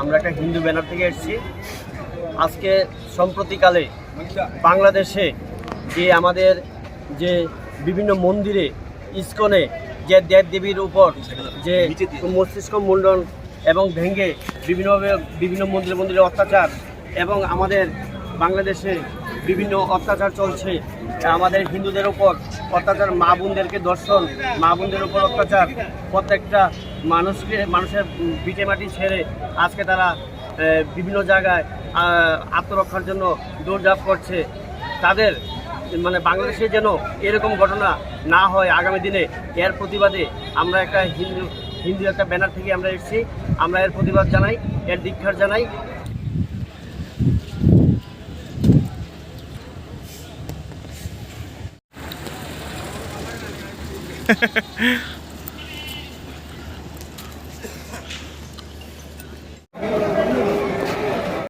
আমরা একটা হিন্দু ব্যানার থেকে এসেছি। আজকে সম্প্রতিকালে বাংলাদেশে যে আমাদের যে বিভিন্ন মন্দিরে, ইস্কনে যে দেব দেবীর উপর যে মস্তিষ্ক মুন্ডন এবং ভেঙ্গে বিভিন্নভাবে বিভিন্ন মন্দিরে মন্দিরে অত্যাচার এবং আমাদের বাংলাদেশে বিভিন্ন অত্যাচার চলছে আমাদের হিন্দুদের উপর অত্যাচার, মা বোনদেরকে দর্শন, মা বোনদের উপর অত্যাচার, প্রত্যেকটা মানুষকে, মানুষের বিটে মাটি ছেড়ে আজকে তারা বিভিন্ন জায়গায় আত্মরক্ষার জন্য দৌড়ঝাঁপ করছে। তাদের মানে বাংলাদেশে যেন এরকম ঘটনা না হয় আগামী দিনে, এর প্রতিবাদে আমরা একটা হিন্দু হিন্দু একটা ব্যানার থেকে আমরা এসেছি। আমরা এর প্রতিবাদ জানাই, এর দীক্ষার জানাই।